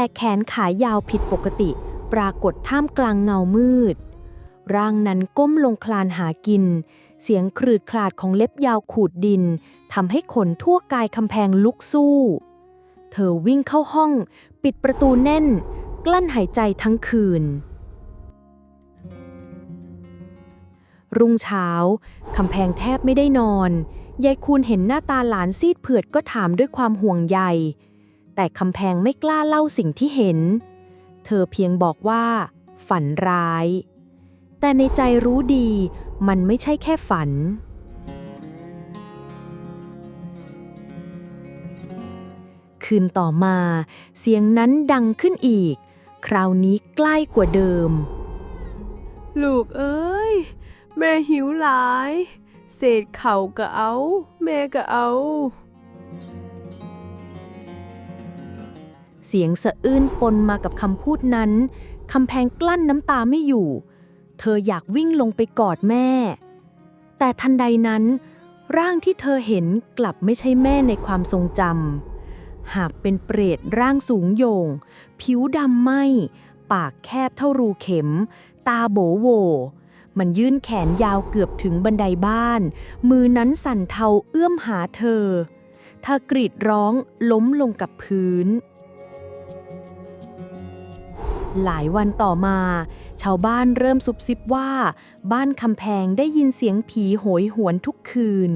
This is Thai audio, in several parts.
แต่แขนขายาวผิดปกติ ปรากฏท่ามกลางเงามืด ร่างนั้นก้มลงคลานหากิน เสียงครืดคลาดของเล็บยาวขูดดินทำให้ขนทั่วกายคำแพงลุกสู้ เธอวิ่งเข้าห้อง ปิดประตูแน่น กลั้นหายใจทั้งคืนรุ่งเช้าคำแพงแทบไม่ได้นอน ยายคูณเห็นหน้าตาหลานซีดเผือดก็ถามด้วยความห่วงใย แต่คำแพงไม่กล้าเล่าสิ่งที่เห็น เธอเพียงบอกว่า ฝันร้าย แต่ในใจรู้ดีมันไม่ใช่แค่ฝัน คืนต่อมา เสียงนั้นดังขึ้นอีก คราวนี้ใกล้กว่าเดิม ลูกเอ้ย แม่หิวหลาย เศษเข่าก็เอา แม่ก็เอา เสียงสะอื้นปนมากับคำพูดนั้นคำแพงกลั้นน้ำตาไม่อยู่ เธออยากวิ่งลงไปกอดแม่ แต่ทันใดนั้น ร่างที่เธอเห็นกลับไม่ใช่แม่ในความทรงจำหากเป็นเปรตร่างสูงโยง ผิวดำไหมปากแคบเท่ารูเข็ม ตาโบโว มันยื่นแขนยาวเกือบถึงบันไดบ้าน มือนั้นสั่นเทาเอื้อมหาเธอเธอกรีดร้องล้มลงกับพื้น หลายวันต่อมา ชาวบ้านเริ่มซุบซิบว่า บ้านคำแพงได้ยินเสียงผีโหยหวนทุกคืน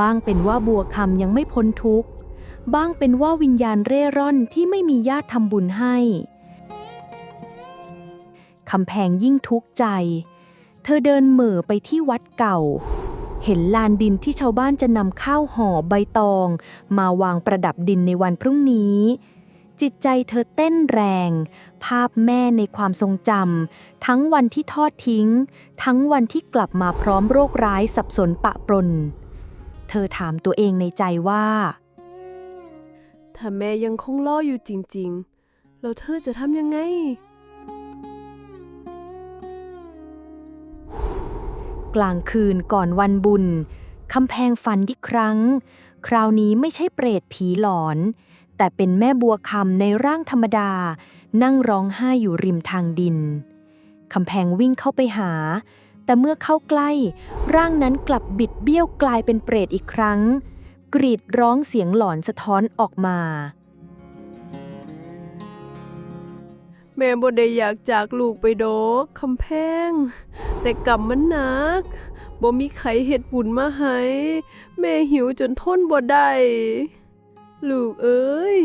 บ้างเป็นว่าบัวคำยังไม่พ้นทุกข์ บ้างเป็นว่าวิญญาณเร่ร่อนที่ไม่มีญาติทำบุญให้คำแพงยิ่งทุกข์ใจ เธอเดินเหม่อไปที่วัดเก่า เห็นลานดินที่ชาวบ้านจะนำข้าวห่อใบตอง มาวางประดับดินในวันพรุ่งนี้ จิตใจเธอเต้นแรง ภาพแม่ในความทรงจำทั้งวันที่ทอดทิ้ง ทั้งวันที่กลับมาพร้อมโรคร้ายสับสนปะปรน เธอถามตัวเองในใจว่า ถ้าแม่ยังคงรออยู่จริงๆ แล้วเธอจะทำยังไง กลางคืนก่อนวันบุญคำแพงฝันอีกครั้ง คราวนี้ไม่ใช่เปรตผีหลอน แต่เป็นแม่บัวคำในร่างธรรมดา นั่งร้องไห้อยู่ริมทางดินคำแพงวิ่งเข้าไปหา แต่เมื่อเข้าใกล้ ร่างนั้นกลับบิดเบี้ยวกลายเป็นเปรตอีกครั้ง กรีดร้องเสียงหลอนสะท้อนออกมา แม่บ่ได้อยากจากลูกไปดอกคำแพง แต่กรรมมันหนักบ่มีใครเฮ็ดบุญมาให้ แม่หิวจนทนบ่ได้ ลูกเอ้ย